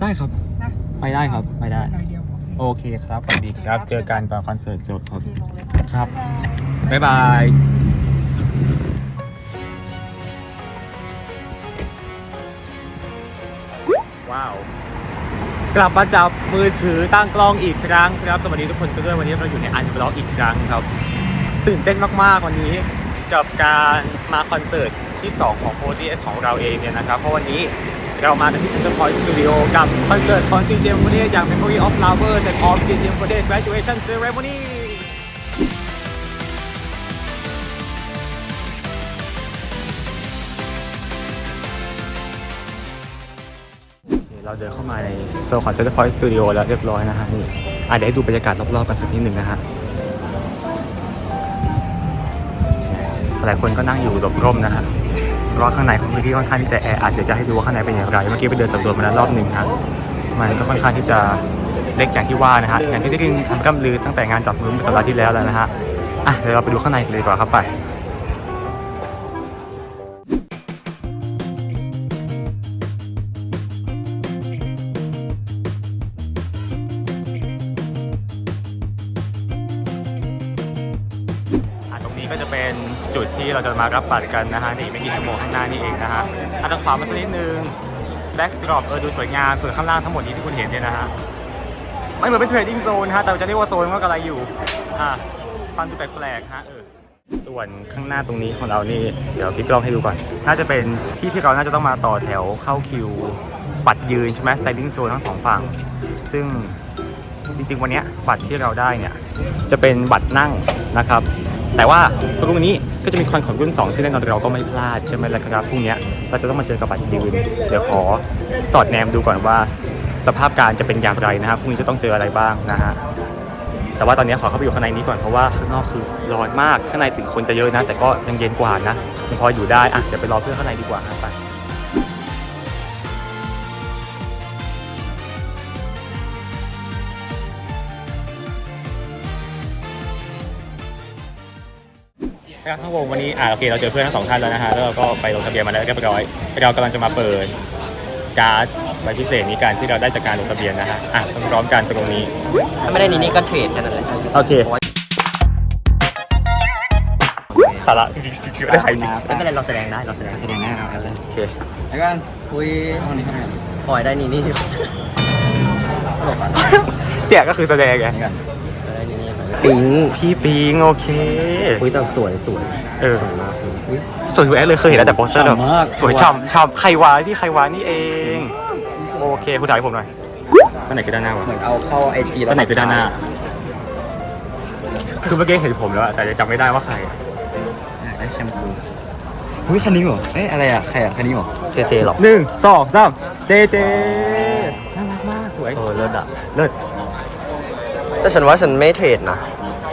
ได้ครับ นะไปได้ครับ ไปได้ หน่อยเดียวโอเคโอเคครับสวัสดีครับ เจอกันตอนคอนเสิร์ตจบครับพี่ลงเลย ครับ บ๊ายบายว้าว กลับมาจับมือถือตั้งกล้องอีกครั้งครับสวัสดีทุกคนด้วยวันนี้เราอยู่ในอันบล็อกอีกครั้งครับ ตื่นเต้นมากๆวันนี้กับการมาคอนเสิร์ตที่ 2 ของ4 d ของเราเองเนี่ยนะครับ เพราะวันนี้ เรามากันที่ Center Point Studio กับคอนเสิร์ตของ CJ m o n e อย่าง Memory of Lovers and of CJ m o n e Graduation Ceremony เราเดินเข้ามาในโซนของ Center Point Studio แล้วเรียบร้อยนะฮะนี่อะเดี๋ยวให้ดูบรรยากาศรอบๆกันสักนิดหนึ่งนะฮะหลายคนก็นั่งอยู่หลบร่มนะฮะ ราะว่าข้างในของพื้นที่ค่อนข้างที่จะแออัดเดี๋ยวจะให้ดูว่าข้างในเป็นอย่างไร เมื่อกี้ไปเดินสำรวจมาแล้วรอบหนึ่งนะมันก็ค่อนข้างที่จะเล็กอย่างที่ว่านะฮะอย่างที่ได้ยินคำกำลือตั้งแต่งานจับมือเมื่อสัปดาห์ที่แล้วแล้วนะฮะอะเดี๋ยวเราไปดูข้างในกันเลยดีกว่าครับไป เราจะมารับบัตรกันนะฮะนี่ไม่กี่ชั่วโมงข้างหน้านี่เองนะฮะอันทางขวามาสักนิดนึงแบ็กดรอปเออดูสวยงามส่วนข้างล่างทั้งหมดนี้ที่คุณเห็นเนี่ยนะฮะไม่เหมือนเป็นเทรดดิ้งโซนฮะแต่จะเรียกว่าโซนว่าอะไรอยู่อะฟังดูแปลกๆฮะเออส่วนข้างหน้าตรงนี้ของเรานี่เดี๋ยวพี่กล้องให้ดูก่อน น่าจะเป็นที่ที่เราน่าจะต้องมาต่อแถวเข้าคิวบัตรยืนใช่ไหมสไตลิ่งโซนทั้งสองฝั่ง ซึ่งจริง ๆ วันนี้บัตรที่เราได้เนี่ยจะเป็นบัตรนั่งนะครับ แต่ว่าพรุ่งนี้ ก็จะมีคอนของรุ่น2ซึ่งแน่นอนเราก็ไม่พลาดใช่ไหมล่ะครับพรุ่งนี้เราจะต้องมาเจอกับบัตรยืนเดี๋ยวขอสอดแนมดูก่อนว่า สภาพการจะเป็นอย่างไรนะครับพรุ่งนี้จะต้องเจออะไรบ้างนะฮะแต่ว่าตอนนี้ขอเข้าไปอยู่ข้างในนี้ก่อนเพราะว่าข้างนอกคือร้อนมากข้างในถึงคนจะเยอะนะ แต่ก็ยังเย็นกว่านะยังพออยู่ได้อะเดี๋ยวไปรอเพื่อนข้างในดีกว่าไป นะครับทั้งวงวันนี้อะโอเคเราเจอเพื่อนทั้งสองท่านแล้วนะฮะแล้วเราก็ไปลงทะเบียนมาแล้วเรียบร้อยเรากำลังจะมาเปิดการ์ดใบพิเศษนี้กันที่เราได้จากการลงทะเบียนนะฮะอะพร้อมๆกันตรงนี้ ถ้าไม่ได้นี่นี่ก็เทรดแค่นั้นแหละโอเค สาระจริงๆจริงๆไม่ได้จริงไม่เป็นไรเราแสดงได้เราแสดงแสดงได้เราเลยโอเคแล้วกันคุยห้องนี้ห้องนี้ปล่อยได้นี่นี่เตี่ยก็คือแสดงไงนี่กันได้นี่นี่ ปิงพี่ปิงโอเคอุ้ยแต่สวยสวยเออสวยมากคืออุ้ยสวยอยู่แอดเลยเคยเห็นแล้วแต่โปสเตอร์แบบสวยช่ำช่ำใครวาที่ใครวานี่เอง โอเคคุณถ่ายให้ผมหน่อยด้านไหนคือด้านหน้าวะเหมือนเอาเข้าไอจีด้านไหนคือด้านหน้า คือเมื่อกี้เห็นผมแล้วอะแต่จำไม่ได้ว่าใครได้แชมพูเฮ้ยคันนี้เหรอเอ๊ะอะไรอะใครอะคันนี้เหรอเจเจหรอหนึ่งสองสามเจเจน่ารักมากสวย เออเลิศอะ เลิศ แต่ฉันว่าฉันไม่เทรดนะ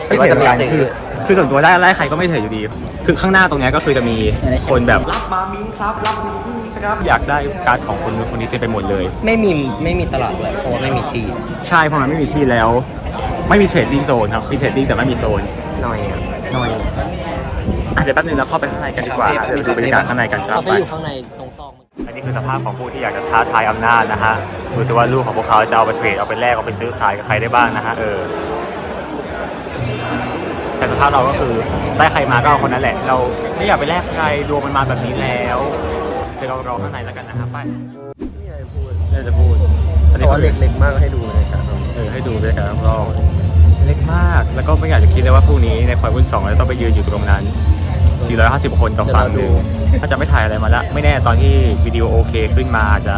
ฉันว่าจะไม่ซื้อ คือคือส่วนตัวได้ไล่ใครก็ไม่เทอยู่ดี คือข้างหน้าตรงเนี้ยก็คือจะมีคนแบบรับมามิ้งครับรับมินี่ครับอยากได้การ์ดของคนนู้นคนนี้เต็มไปหมดเลย ไม่มีไม่มีตลาดเลยเพราะว่าไม่มีที่ใช่เพราะมันไม่มีที่แล้ว ไม่มีเทรดดิ้งโซนครับมีเทรดดิ้งแต่ไม่มีโซนหน่อยอะน้อยอะเดี๋ยวแป๊บนึงเราเข้าไปข้างในกันดีกว่าเดี๋ยวไปดูบรรยากาศข้างในกันครับเราไปไปอยู่ข้างในตรงซ อกมันอันนี้คือสภาพของผู้ที่อยากจะท้าทายอำนาจนะฮะดูสิว่าลูกของพวกเขาจะเอาไปเทรดเอาไปแลกเอาไปซื้อขายกับใครได้บ้างนะฮะเออแต่สภาพเราก็คือได้ใครมาก็เอาคนนั้นแหละ เราไม่อยากไปแลกใครดวงมันมาแบบนี้แล้วเดี๋ยวเรารอข้างในแล้วกันนะครับไปนี่จะพูดอันนี้เพราะว่าคือเล็กๆมากให้ดูเลยครับเออให้ดูด้วยกันรอบเล็กมากแล้วก็ไม่อยากจะคิดเลยว่าพรุ่งนี้ในควายวุ่นสองเราต้องไปยืนอยู่ตรงนั้น 450 คนต่อฝั่งหนึ่งถ้าจะไม่ถ่ายอะไรมาละไม่แน่ตอนที่วิดีโอโอเคขึ้นมาอาจจะ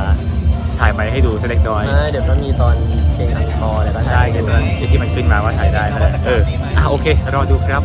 ถ่ายไปให้ดูสักเล็กน้อยไม่เดี๋ยวก็มีตอนเพลงอังคอเดี๋ยวก็ใช่เดี๋ยวตอนที่มันขึ้นมาว่าถ่ายได้นั่นแหละเอออะโอเครอดูครับ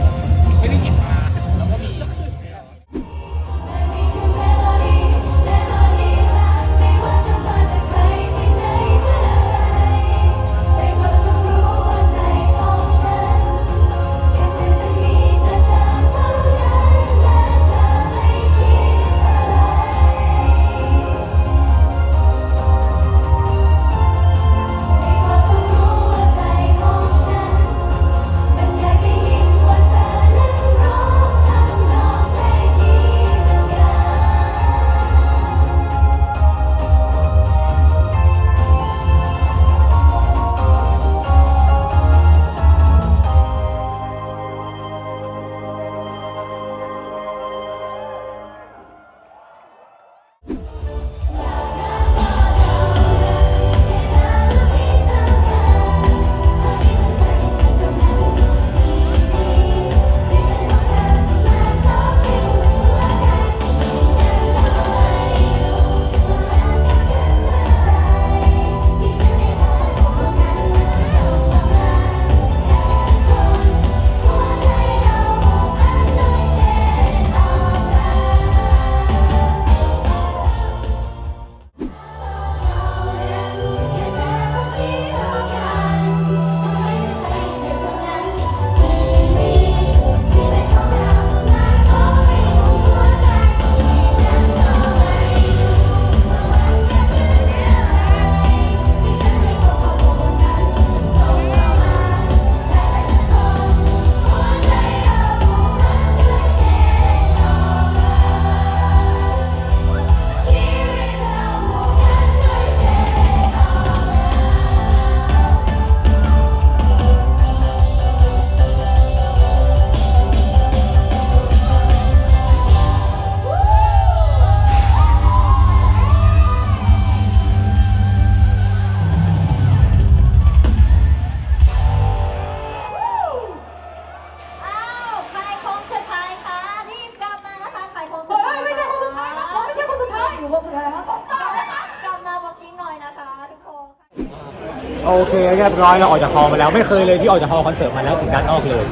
โอเคเรียบร้อยเราออกจากฮอลล์มาแล้วไม่เคยเลยที่ออกจากฮอลล์คอนเสิร์ตมาแล้วถึงด้านนอกเลย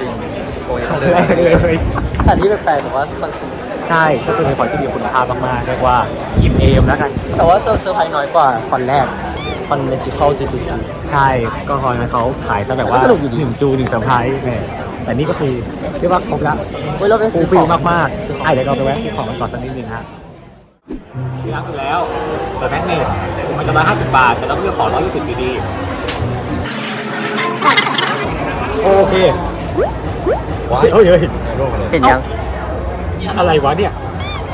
จริงโอ้ยครั้งแรกเลยแต่ที่แปลกๆแต่ว่าคอนเสิร์ตใช่ก็คือเป็นคอนที่มีคุณภาพมากๆเรียกว่าอิ่มเอมแล้วกันแต่ว่าเซอร์เซอร์ไพรส์น้อยกว่าคอนแรกคอนเมจิคอลจุดๆใช่ก็คอนนั้นเขาขายซะแบบว่าก็สนุกอยู่ดีหนึ่งจูหนึ่งเซอร์ไพรส์แหมแต่นี่ก็คือเรียกว่าครบละๆเฮ้ยเราไปฟูซื้อลฟรีของมากๆอะเดี๋ยวเราไปแวะซื้อของกันก่อนสักนิดนึงฮะที่ร้านเสร็จแล้วเปิดแม็กเนต มันจะมา50 บาท แต่ต้องเลือกของ120ดีๆโอเคว้ายเฮ้ยเฮ้ยเห็นยังอะไรวะเนี่ย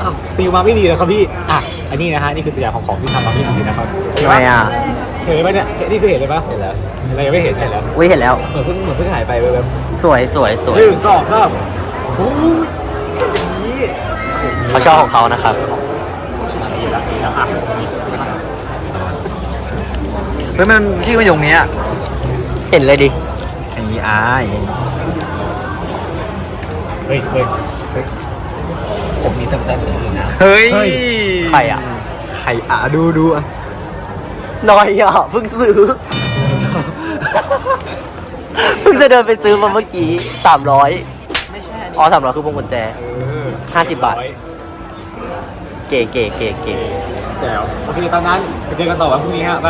อ้าวซีลมาไม่ดีเลยครับพี่อะอันนี้นะฮะนี่คือตัวอย่างของของที่ทำมาไม่ดีนะครับเห็นทำไมปะอะเห็นไหมเนี่ยเห็นนี่คือเห็นเลยปะเห็นแล้วอะไรยังไม่เห็นเห็นแล้ววิเห็นแล้ว เหมือนเพิ่งเหมือนเพิ่งหายไปแบบสวยสวยสวยหนึ่งสองสามโอ้ยอย่างนี้เขาชอบของเขานะครับ ดีแล้วดีแล้วอะ เฮ้ยมันชื่อมันอยู่ตรงเนี้ยเห็นเลยดิอย่างนี้อ่าอย่างงี้เฮ้ยเฮ้ยผมมีแซ่บๆเสนอนะ เฮ้ยเฮ้ย ใครอะใครอะดูดูอะน้อยอะเพิ่งซื้อ เพิ่งจะเดินไปซื้อมาเมื่อกี้สามร้อยไม่ใช่อ๋อสามร้อยคือพวงกุญแจเออห้าสิบบาท เก๋เก๋เก๋เก๋ แจ๋วโอเคตอนนั้นไปเจอกันต่อวันพรุ่งนี้ฮะไป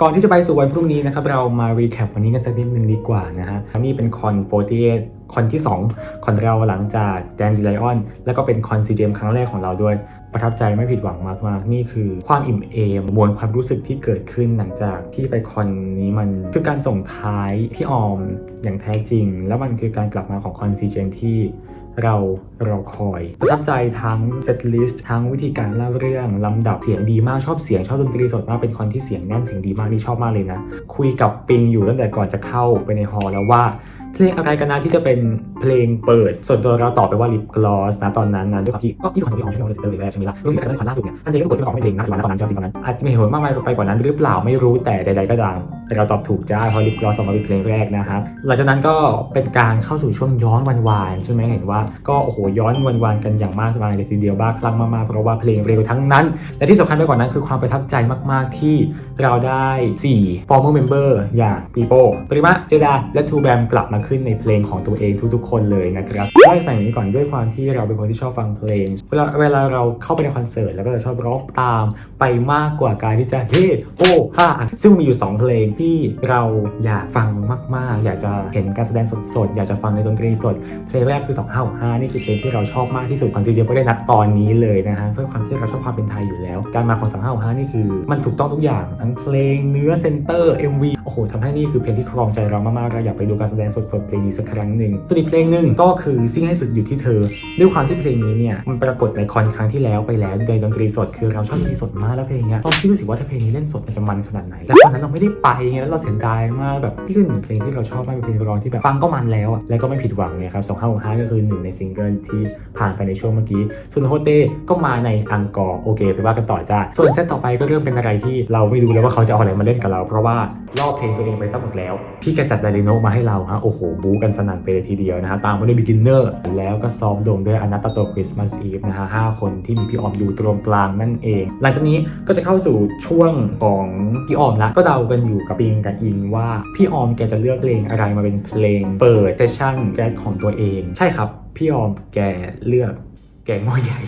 ก่อนที่จะไปสู่วันพรุ่งนี้นะครับเรามารีแคปวันนี้กันสักนิดนึงดีกว่านะฮะนี่เป็นคอน48คอนที่ 2 คอนเราหลังจากแดนดีไลออนแล้วก็เป็นคอนซีเดียมครั้งแรกของเราด้วย ประทับใจไม่ผิดหวังมากๆนี่คือความอิ่มเอมมวลความรู้สึกที่เกิดขึ้นหลังจากที่ไปคอนนี้มันคือการส่งท้ายพี่ออมอย่างแท้จริง แล้วมันคือการกลับมาของคอนซีเจมที่ เรารอคอย ประทับใจทั้งเซตลิสต์ทั้งวิธีการเล่าเรื่อง ลำดับเสียงดีมากชอบเสียงชอบดนตรีสดมากเป็นคนที่เสียงแน่นเสียงดีมากนี่ชอบมากเลยนะ คุยกับปิงอยู่ตั้งแต่ก่อนจะเข้าไปในฮอลแล้วว่า เพลงอะไรกันนะที่จะเป็นเพลงเปิด ส่วนตัวเราตอบไปว่าลิปกลอสนะตอนนั้นนะด้วยความที่ก็ที่คอนเสิร์ตของช่วงเลยแรกใช่ไหมล่ะรวมถึการเล่นคอนล่าสุดเนี่ยซันเจก็กดที่ออกไม่เพลงนะตอนนั้นจริงตอนนั้นอาจจะมีเหตุผลมากมายไปกว่านั้นหรือเปล่าไม่รู้แต่ใดๆก็ตามแต่เราตอบถูกจ้าเพราะลิปกลอสออกมาเป็นเพลงแรกนะฮะหลังจากนั้นก็เป็นการเข้าสู่ช่วงย้อนวันวานใช่ไหมเห็นว่าก็โอ้โหย้อนวันวานกันอย่างมากมายเลยทีเดียวบ้าคลั่งมากๆเพราะว่าเพลงเร็วทั้งนั้น และที่สำคัญไปกว่านั้นคือความประทับใจมากๆที่เราได้ 4 former member อย่างปีโป้ปริมะเจดาและทูแบมกลับมาขึ้นในเพลงของตัวเองทุกๆ คนเลยนะครับเล่าให้ฟังอย่างนี้ก่อนด้วยความที่เราเป็นคนที่ชอบฟังเพลง เวลาเวลาเราเข้าไปในคอนเสิร์ตแล้วก็จะชอบร้องตามไปมากกว่าการที่จะเฮ้โอ้ฮ่าซึ่งมีอยู่ 2 เพลงที่เราอยากฟังมากๆ อยากจะเห็นการแสดงสดๆ อยากจะฟังในดนตรีสด เพลงแรกคือ2565นี่คือเพลงที่เราชอบมากที่สุดคอนซีเดียก็ได้นัดตอนนี้เลยนะฮะเพื่อความที่เราชอบความเป็นไทยอยู่แล้ว การมาของ2565นี่คือ มันถูกต้องทุกอย่างทั้งเพลงเนื้อเซนเตอร์ MV โอ้โหทำให้นี่คือเพลงที่ครองใจเรามากๆเราอยากไปดูการแสดงสดๆเพลงนี้สักครั้งหนึ่งส่วนอีกเพลงหนึ่งก็คือซิ่งให้สุดอยู่ที่เธอ ด้วยความที่เพลงนี้เนี่ยมันปรากฏในคอนครั้งที่แล้วไปแล้วในดนตรีสดคือเราชอบดนตรีสดมากแล้วเพลงเนี้ยตอนที่รู้สึกว่าถ้าเพลงนี้เล่นสดมันจะมันขนาดไหนแต่ตอนนั้นเราไม่ได้ไปไงแล้วเราเสียดายมากแบบนี่คือหนึ่งเพลงที่เราชอบมากเป็นเพลงร้องที่แบบฟังก็มันแล้วอะแล้วก็ไม่ผิดหวังเนี่ยครับ2565ก็คือหนึ่งในซิงเกิลที่ผ่านไปในช่วงเมื่อกี้ส่วนโฮเต้ก็มาในอังกอร์โอเคไปว่ากันต่อจ้าส่วนเซตต่อไปก็เริ่มเป็นอะไรที่เราไม่รู้แล้วว่าเขาจะเอาอะไรมาเล่นกับเรา เพราะว่ารอเพลงตัวเองไปซะหมดแล้ว พี่แกจัดไดริโนมาให้เราฮะโอ้โหบู๊กันสนั่นไปเลยทีเดียวนะฮะตามมาด้วย beginner แล้วก็ซ้อมโด่งด้วยอนัตโตคริสต์มาสอีฟนะฮะห้าคนที่มีพี่ออมอยู่ตรงกลางนั่นเอง หลังจากนี้ก็จะเข้าสู่ช่วงของพี่ออมละก็เดากันอยู่กับปิงกับอินว่าพี่ออมแกจะเลือกเพลงอะไรมาเป็นเพลง เปิดเซสชั่นแกของตัวเอง ใช่ครับพี่ออมแกเลือกแกงหม้อใหญ่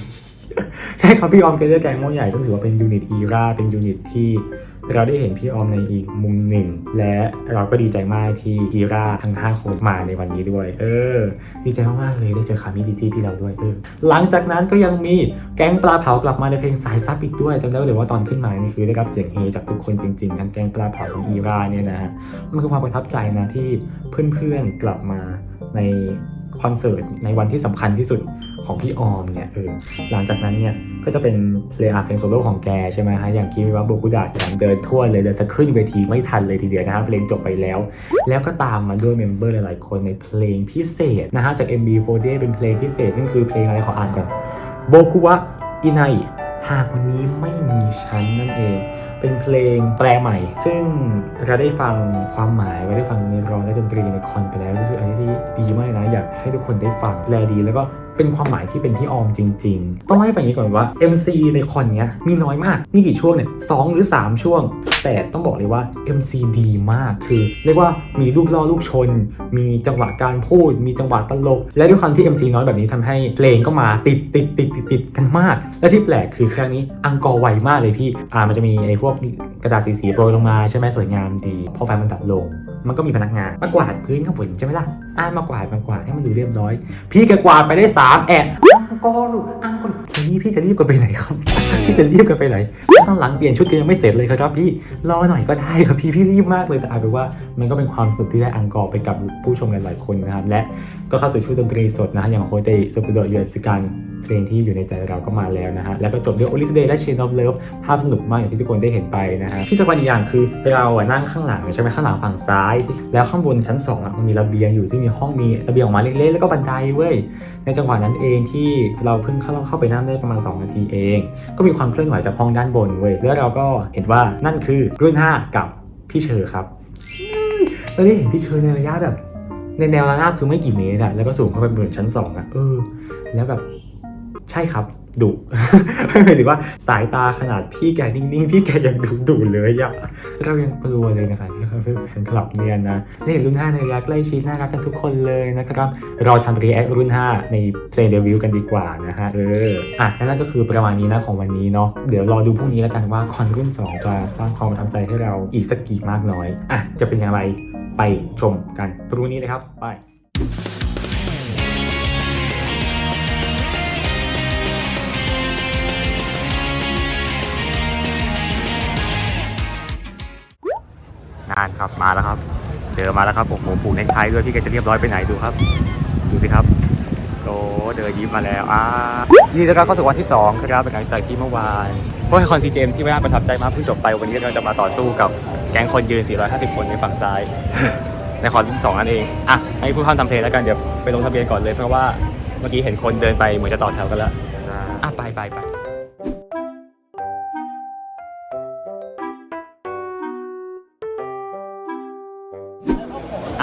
ใช่ครับพี่ออมแกเลือกแกงหม้อใหญ่ต้องถือว่าเป็นยูนิตอีราเป็นยูนิตที่ เราได้เห็นพี่ออมในอีกมุมหนึ่ง และเราก็ดีใจมากที่อีราทั้ง 5 คนมาในวันนี้ด้วย เออ ดีใจมากเลยได้เจอคามิดีจีพี่เราด้วยเออหลังจากนั้นก็ยังมีแก๊งปลาเผากลับมาในเพลงสายซับอีกด้วยจำได้เลยว่าตอนขึ้นมานี่คือได้รับเสียงเฮจากทุกคนจริงๆทั้งแก๊งปลาเผาทั้งอีราเนี่ยนะฮะมันคือความประทับใจนะที่เพื่อนๆกลับมาในคอนเสิร์ตในวันที่สำคัญที่สุด ของพี่ออมเนี่ยเออหลังจากนั้นเนี่ยก็จะเป็นเพลงอาเพลงโซโล่ของแกใช่ไหมฮะอย่างคิมวะโบกุดะอย่างเดินทั่วเลยเดินจะขึ้นเวทีไม่ทันเลยทีเดียวนะฮะเพลงจบไปแล้ว แล้วก็ตามมาด้วยเมมเบอร์หลายๆคนในเพลงพิเศษนะฮะจาก MB4D เป็นเพลงพิเศษนั่นคือเพลงอะไรขออ่านก่อนโบกุวะอินไนหากวันนี้ไม่มีฉันนั่นเองเป็นเพลงแปลใหม่ ซึ่งเราได้ฟังความหมายเราได้ฟังเนื้อร้องและดนตรีในคอนไปแล้วรู้สึกอะไรที่ดีมากนะอยากให้ทุกคนได้ฟังแปลดีแล้วก็ เป็นความหมายที่เป็นพี่ออมจริง ๆ ต้องเล่าให้ฟังอย่างนี้ก่อนว่า MC ในคอนเนี้ยมีน้อยมาก มีกี่ช่วงเนี่ยสองหรือ 3 ช่วง แต่ต้องบอกเลยว่า MC ดีมาก คือ เรียกว่ามีลูกล่อลูกชน มีจังหวะการพูด มีจังหวะตลก และด้วยความที่ MC น้อยแบบนี้ทำให้เพลงก็มาติดติดติดติดติดกันมาก และที่แปลกคือครั้งนี้อังกอร์ไวมากเลยพี่ อ่ามันจะมีไอ้พวกกระดาษสีๆโปรยลงมาใช่ไหมสวยงามดี พอไฟมันตัดลง มันก็มีพนักงานมากวาดพื้นข้างบนใช่ไหมล่ะอ่ามากวาดมากวาดให้มันดูเรียบร้อย พี่แกกวาดไปได้สามแอะอังกอร์ลูกอังกอร์ทีนี้พี่จะรีบกันไปไหนครับพี่จะรีบกันไปไหนข้างหลังเปลี่ยนชุดกันยังไม่เสร็จเลยครับพี่รอหน่อยก็ได้ครับพี่พี่รีบมากเลยแต่เอาเป็นว่ามันก็เป็นความสนุกที่ได้อังกอร์ไปกับผู้ชมหลายๆคนนะครับและก็เข้าสู่ช่วงดนตรีสดนะฮะอย่างโคเตสุกุโดเรือนสกัน เพลงที่อยู่ในใจเราก็มาแล้วนะฮะ แล้วก็จบด้วย Only Today และ Chain of Love ภาพสนุกมากอย่างที่ทุกคนได้เห็นไปนะฮะ ที่สำคัญอีกอย่างคือเราอะนั่งข้างหลังใช่ไหมข้างหลังฝั่งซ้าย แล้วข้างบนชั้นสองอะมันมีระเบียงอยู่ซึ่มีห้องมีระเบียงออกมาเล็กๆแล้วก็บันไดเว้ย ในจังหวะนั้นเองที่เราเพิ่งเข้าเข้าไปนั่งได้ประมาณ 2 นาทีเอง ก็มีความเคลื่อนไหวจากห้องด้านบนเว้ย แล้วเราก็เห็นว่านั่นคือรุ่น 5 กับพี่เชอร์ครับเราได้เห็นพี่เชอร์ในระยะแบบ ในแนวระนาบคือไม่กี่เมตรอะแล้วก็สูงเข้าไปเหมือนชั้น2อะเออ แล้วแบบ ใช่ครับดุหมายถึงว่าสายตาขนาดพี่แกนิ่งๆ พี่แกยังดุดุเลยอะเรายังกลัวเลยนะคะที่แฟนคลับเนี่ยนะได้เห็นรุ่น 5 ในระยะใกล้ชิดน่ารักกันทุกคนเลยนะครับ เราทำรีแอครุ่น 5 ในเพลงเดบิวกันดีกว่านะฮะ เออ อะและนั่นก็คือประมาณนี้นะของวันนี้เนาะเดี๋ยวรอดูพรุ่งนี้แล้วกันว่าคอนรุ่น 2 จะสร้างความประทับใจให้เราอีกสักกี่มากน้อย อะ จะเป็นอย่างไรไปชมกันพรุ่งนี้เลยครับไป งานครับมาแล้วครับ เจอมาแล้วครับโอ้โหผูกเนคไทด้วยพี่แกจะเรียบร้อยไปไหนดูครับ ดูสิครับโอ้เดินยิ้มมาแล้วอ่านี่แล้วก็เข้าสู่วันที่2ครับหลังจากที่เมื่อวานโอ้ยคอนซีเจมที่ไม่น่าประทับใจมากเพิ่งจบไปวันนี้เราจะมาต่อสู้กับแก๊งคนยืน 450 คนในฝั่งซ้าย ในคอนรุ่นสองนั่นเองอะให้ผู้เข้าทำเพลงแล้วกันเดี๋ยวไปลงทะเบียนก่อนเลยเพราะว่าเมื่อกี้เห็นคนเดินไปเหมือนจะต่อแถวกันแล้วอะไปไปไป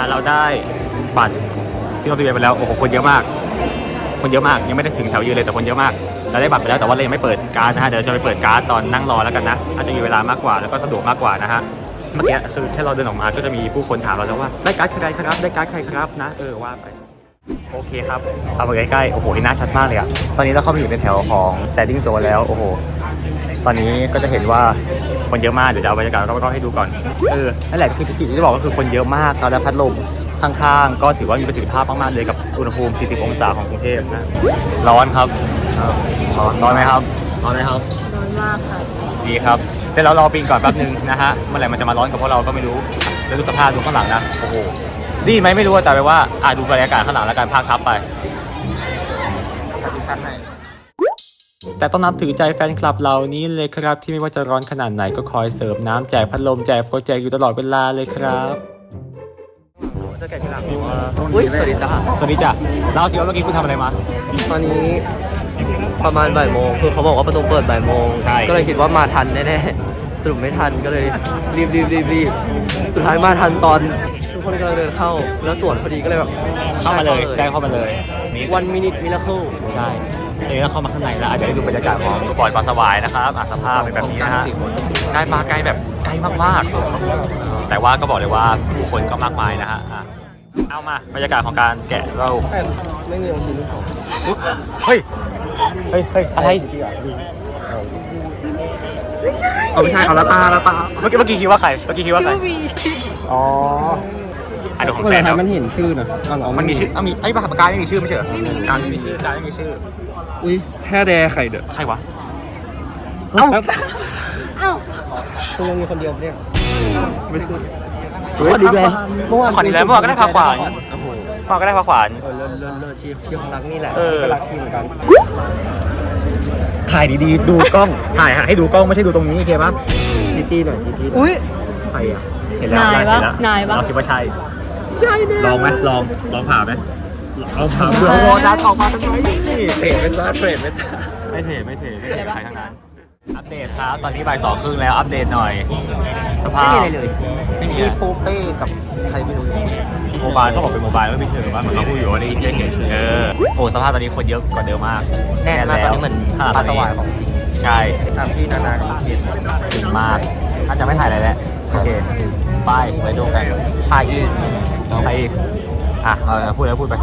ะเราได้บัตรที่เราทะเบียนไปแล้วโอ้โหคนเยอะมาก คนเยอะมากยังไม่ได้ถึงแถวยืนเลยแต่คนเยอะมากเราได้บัตรไปแล้วแต่ว่าเรายังไม่เปิดการ์ดนะฮะเดี๋ยวจะไปเปิดการ์ดตอนนั่งรอแล้วกันนะอาจจะมีเวลามากกว่าแล้วก็สะดวกมากกว่านะฮะเมื่อกี้คือแค่เราเดินออกมาก็จะมีผู้คนถามเราแล้วว่าได้การ์ดใครครับได้การ์ดใครครับนะเออว่าไปโอเคครับเอามาใกล้ๆ โอ้โหหนหน้าชัดมากเลยอะตอนนี้เราเข้ามาอยู่ในแถวของ standing zone แล้ว โอ้โห ตอนนี้ก็จะเห็นว่า คนเยอะมากเดี๋ยวจะเอาบรรยากาศรอบๆให้ดูก่อนเออนั่นแหละคือสิ่งที่จะบอกก็คือคนเยอะมากครับแล้วพัดลมข้างๆ ก็ถือว่ามีประสิทธิภาพมากๆเลยกับอุณหภูมิ 40 องศาของกรุงเทพนะ ร้อนครับ ร้อนร้อนไหมครับ ร้อนไหมครับ ร้อนมากค่ะ ดีครับ แต่เรารอปีนก่อนแป๊บนึงนะฮะ เมื่อไหร่มันจะมาร้อนกับพวกเราก็ไม่รู้ แล้วดูสภาพดูข้างหลังนะ โอ้โห ดีไหมไม่รู้แต่แปลว่าอะดูบรรยากาศข้างหลังแล้วกันภาคทับไป แต่ต้องนับถือใจแฟนคลับเหล่านี้เลยครับ ที่ไม่ว่าจะร้อนขนาดไหนก็คอยเสิร์ฟน้ำแจกพัดลมแจกโปรเจกต์อยู่ตลอดเวลาเลยครับจะแกะกระดาษอุ้ยสวัสดีจ้าสวัสดีจ้ะเล่าสิว่าเมื่อกี้คุณทำอะไรมา ตอนนี้ประมาณบ่ายโมงคือเขาบอกว่าประตูเปิดบ่ายโมงใช่ก็เลยคิดว่ามาทันแน่ๆสรุปไม่ทันก็เลยรีบรีบรีบรีบสุดท้ายมาทันตอนทุกคนกำลังเดินเข้า แล้วสวนพอดีก็เลยแบบเข้ามาเลยแซงเข้ามาเลยนี่วันมินิมิราเคิลใช่ ทีนี้เราเข้ามาข้างในแล้วอาจจะได้ดูบรรยากาศของลูกบอลปลาสวายนะครับอะสภาพเป็นแบบนี้นะฮะใกล้มาไกลแบบไกลมากๆ แต่ว่าก็บอกเลยว่าผู้คนก็มากมายนะฮะอะเอามาบรรยากาศของการแกะเราไม่มีองค์ชิ้นของเฮ้ยเฮ้ยเฮ้ยอะไรเอาไม่ใช่เอาละตาละตาเมื่อกี้เมื่อกี้คิดว่าใครเมื่อกี้คิดว่าใครอ๋ออะ ดูของแซนแล้วมันเห็นชื่อนะอ๋อเหรอมันมีชื่อเอามีไอ้ยปากกาไม่มีชื่อไม่ใช่เหรอการไม่มีชื่อการไม่มีชื่อ อุ้ยแท้แดไข่เด้อใครวะ เอ้าอ้าวคุณยังมีคนเดียวเนี่ยไม่ใช่เฮ้ยดีแล้วเมื่อวานขอดีแล้วเมื่อวานก็ได้พาขวานเมื่อวานก็ได้พาขวานเออเลิศเลิศเลิศชีชีของรักนี่แหละเออก็รักชีเหมือนกันถ่ายดีๆ ดูกล้อง ถ่ายให้ดูกล้องไม่ใช่ดูตรงนี้โอเคปะจีจีหน่อยจีจีหน่อยอุ้ยใครอะ เห็นแล้วนายเห็ปะแล้วนายปะเราคิดว่าใช่ ช่แน่ลองไหมลองลองผ่าไหมเอาผ่าเผื่อโรดันออกมาเป็ไงนี่เทรดเป็นจ้เทรดเป็นจ้ไม่เทรดไม่เทรดไม่เทรดใครทั้งนั้นอัปเดตครับตอนนี้บ่ายสองครึ่งแล้วอัปเดตหน่อยสภาพไม่มีอะไรเลยไม่มีปูเป้กับใครไม่รู้โมบายเขาบอกเป็นโมบายไม่เชื่อแบงว่ามันเขาพูดอยู่ว่าได้เที่ยงเฉยเออโอ้สภาพตอนนี้คนเยอะกว่าเดิมมากแน่แล้วตอนนี้เหมือนปาตวายของจริงใช่ตามที่นานาเขาเขียนจริงมากอาจจะไม่ถ่ายอะไรแล้วโอเคไปไปดูกันพาอี ไปอะเออพูดแล้วพูดไป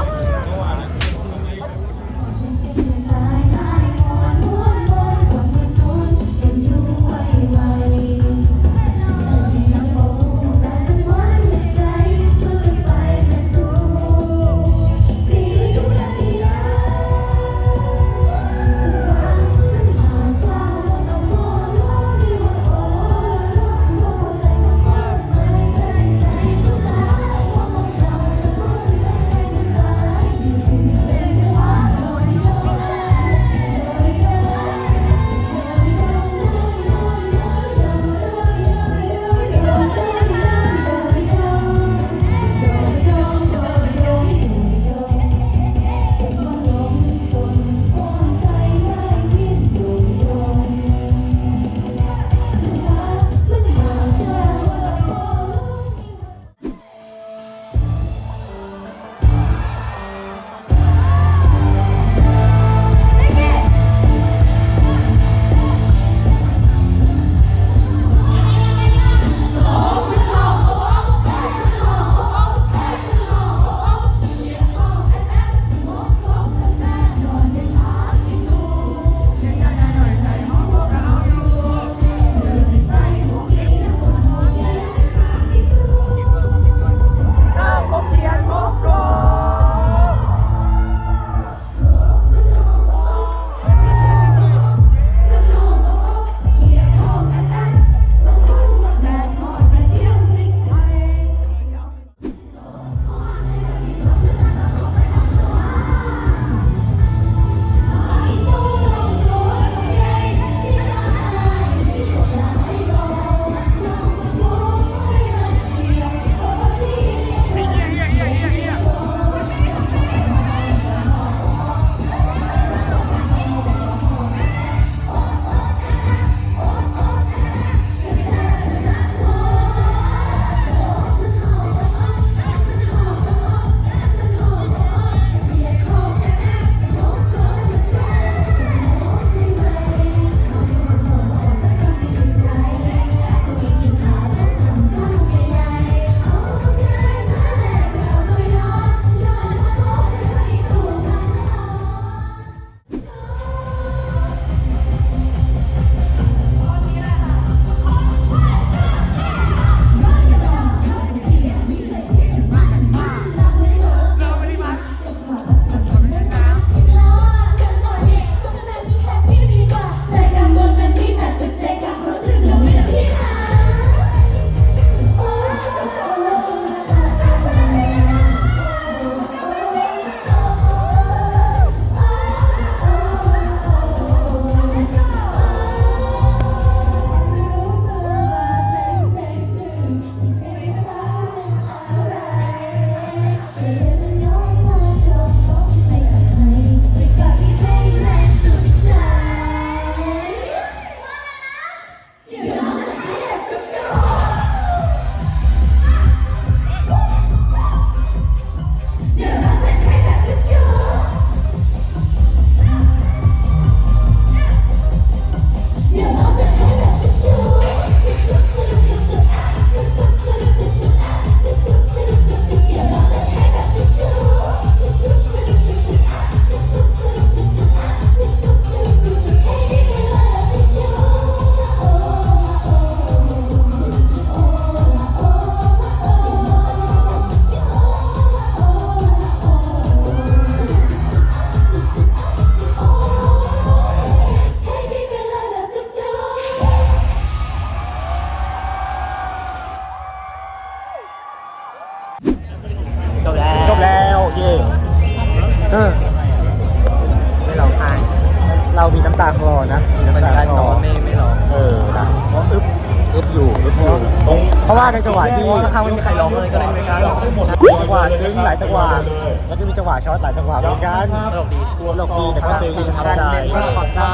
ช็อตหลายจังหวะเหมือนกันตลกดีตลกดีแต่ก็เซฟดีนะครับใเป็นช็อตได้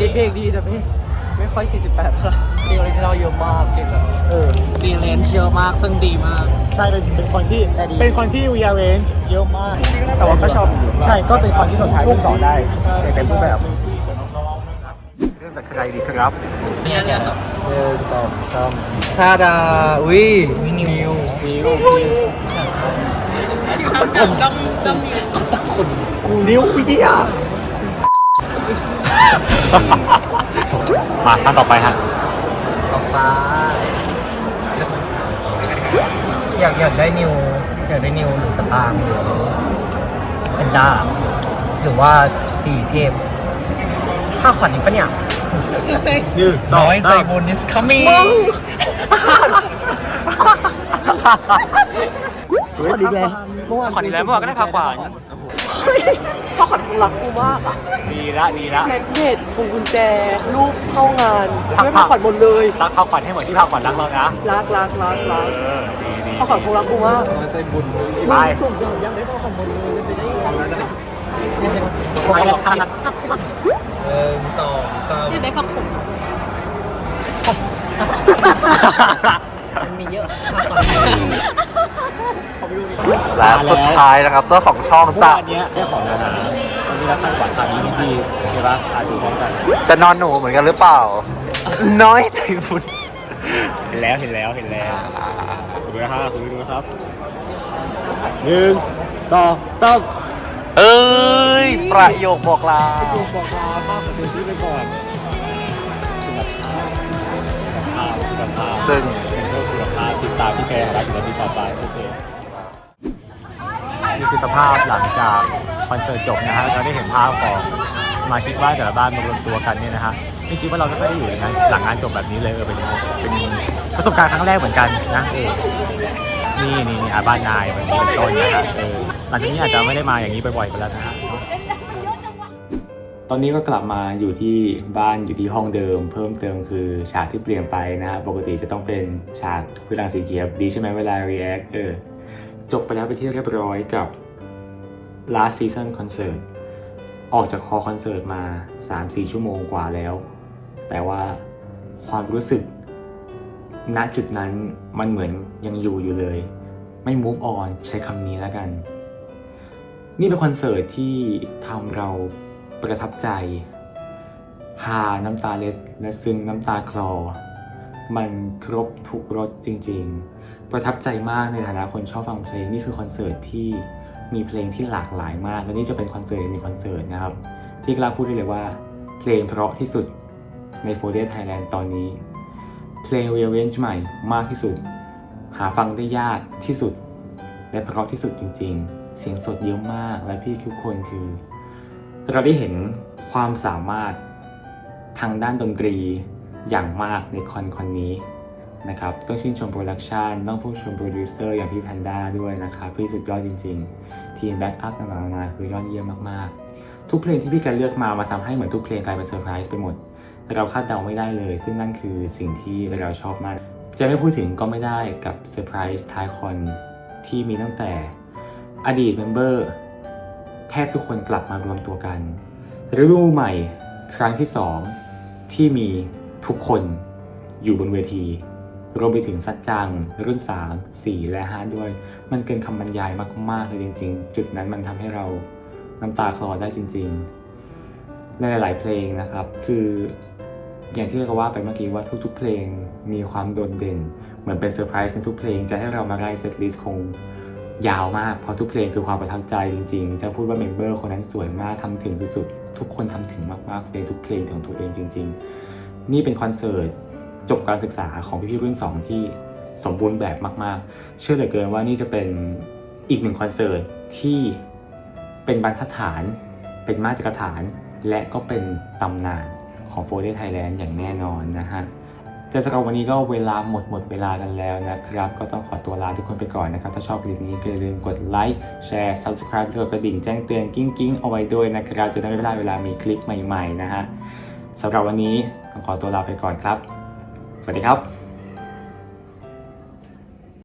ดีเพลงดีแต่ไม่ไม่ค่อย 48เท่าไหร่เพลงออรินเยอะมากเพลงแบบเออดีเลนเยอะมากซึ่งดีมาก ใช่เป็นเป็นคนที่เป็นคนที่วีอาร์เรนเยอะมาก แต่ว่าก็ชอบใช่ก็เป็นคนที่สนใจรุ่งสอนได้เป็นรูปแบบเรื่องจากใครดีครับเนียนเนียนต่อเริ่มสองสามชาดาอุ้ยนิวนิวนิว จำจำจำนิ้วกูนิ้วเดียมาท่านต่อไปฮะ ต่อไปอยากอยากได้นิวอยากได้นิวหรือสตางค์หรือเอนด้าหรือว่าสี่เทพถ้าขวัญอีกปะเนี่ย หนึ่งสองน้อยใจสามบุญ is coming ขวั ญอีกแล้วเมื่อวานขวัญอีกแล้วเมื่อวานก็ได้พาขวัญพ่อขวัญคงรักกูมากอะดีละดีละแมกเนตพวงกุญแจรูปเข้างานพักไม่พ่อขวัญหมดเลยรักพาขวัญให้เหมือนที่พาขวัญรักเรานะรักรักรักรักเออดีดีพ่อขวัญคงรักกูมากน้อยใจบุญไปสุ่มสองยังได้พ่อขวัญหมดเลยเป็นไปได้ยังไงไปแล้วค่ะหนึ่งสองสามเนี่ยได้ผักขมมันมีเยอะผักขม และสุดท้ายนะครับเจ้าของช่องเมื่อจะวานเนี้ยเจ้าของนานาวันนี้รักขั้นขวัญคราวนี้พี่ที่เห็นปะอ่านดูพร้อมกันจะนอนหนูเหมือนกันหรือเปล่า น้อยใจบุญเห็นแล้วเห็นแล้วเห็นแล้วคุณดูนะครับคุณดูนะครับหนึ่งสองสามเอ้ย ประโยคบอกลาดูบอกลาภาพของดูที่ไปก่อนคุณภาพคุณภาพจึง เป็นเรื่องคุณภาติดตามพี่แกรักอยู่แล้วมีต่อไปโอเคนี่คือสภาพหลังจากคอนเสิร์ตจบนะฮะเราได้เห็นภาพของสมาชิกบ้านแต่ละบ้านมารวมตัวกันเนี่ยนะฮะจริงๆว่าเราไม่ค่อยได้อยู่ในงานหลังงานจบแบบนี้เลยเออเป็นเป็นประสบการณ์ครั้งแรกเหมือนกันนะเออนี่นี่นี่อาบ้านนายแบบนี้เป็นต้นนะฮะเออหลังจากนี้อาจจะไม่ได้มาอย่างนี้บ่อยๆกันแล้วนะฮะ ตอนนี้ก็กลับมาอยู่ที่บ้านอยู่ที่ห้องเดิม เพิ่มเติมคือฉากที่เปลี่ยนไปนะฮะปกติจะต้องเป็นฉากพื้นหลังสีเขียวดีใช่ไหมเวลา react เออจบไปแล้วไปที่เรียบร้อยกับ last season concert ออกจากคอคอนเสิร์ตมา 3-4 ชั่วโมงกว่าแล้ว แต่ว่าความรู้สึกณจุดนั้นมันเหมือนยังอยู่อยู่เลย ไม่ move on ใช้คำนี้แล้วกัน นี่เป็นคอนเสิร์ตที่ทำเรา ประทับใจหาน้ำตาเล็ดและซึ้งน้ำตาคลอ มันครบทุกรสจริงๆ ประทับใจมากในฐานะคนชอบฟังเพลงนี่คือคอนเสิร์ตที่มีเพลงที่หลากหลายมาก และนี่จะเป็นคอนเสิร์ตอีกหนึ่งคอนเสิร์ตนะครับ ที่กล้าพูดได้เลยว่า เพลงเพราะที่สุดในโฟเด t ไทยแลนด์ตอนนี้ เพลง Revenge ใหม่มากที่สุด หาฟังได้ยากที่สุด และเพราะที่สุดจริง ๆ เสียงสดเยอะมากและพี่ทุกคนคือ เราได้เห็นความสามารถทางด้านดนตรีอย่างมากในคอนคอนนี้นะครับต้องชื่นชมโปรดักชันต้องผู้ชมโปรดิวเซอร์อย่างพี่แพนด้าด้วยนะครับพี่สุดยอดจริง ๆ ทีมแบ็กอัพต่างๆนานาคือยอดเยี่ยมมากๆ ทุกเพลงที่พี่กันเลือกมามาทำให้เหมือนทุกเพลงกลายเป็นเซอร์ไพรส์ไปหมด เราคาดเดาไม่ได้เลย ซึ่งนั่นคือสิ่งที่เราชอบมาก จะไม่พูดถึงก็ไม่ได้กับเซอร์ไพรส์ท้ายคอนที่มีตั้งแต่อดีตเมมเบอร์ แทบทุกคนกลับมารวมตัวกันฤดูใหม่ครั้งที่2ที่มีทุกคนอยู่บนเวที รวมไปถึงสัจจัง รุ่น 3 4 และ 5 ด้วย มันเกินคำบรรยายมาก ๆ เลยจริง ๆ จุดนั้นมันทำให้เราน้ำตาคลอได้จริง ๆ ในหลาย ๆ เพลงนะครับ คืออย่างที่เราว่าไปเมื่อกี้ว่าทุก ๆ เพลงมีความโดดเด่น เหมือนเป็นเซอร์ไพรส์ในทุกเพลงจะให้เรามาไล่เซตลิสต์คง ยาวมากเพราะทุกเพลงคือความประทับใจจริงๆ จะพูดว่าเมมเบอร์คนนั้นสวยมากทำถึงสุดๆ ทุกคนทำถึงมากๆในทุกเพลงของตัวเองจริง ๆ นี่เป็นคอนเสิร์ตจบการศึกษาของพี่ๆรุ่น 2 ที่สมบูรณ์แบบมากๆ เชื่อเหลือเกินว่านี่จะเป็นอีกหนึ่งคอนเสิร์ตที่เป็นบรรทัดฐาน เป็นมาตรฐาน และก็เป็นตำนานของโฟร์เด t ไทยแลนด์อย่างแน่นอนนะฮะ แต่สำหรับวันนี้ก็เวลาหมดหมดเวลากันแล้วนะครับ ก็ต้องขอตัวลาทุกคนไปก่อนนะครับ ถ้าชอบคลิปนี้ก็อย่าลืมกดไลค์แชร์ subscribe กดกระดิ่งแจ้งเตือนกิ้งกิ้งเอาไว้ด้วยนะครับ จะได้ไม่พลาดเวลามีคลิปใหม่ ๆ นะฮะสำหรับวันนี้ต้องขอตัวลาไปก่อนครับ สวัสดีครับ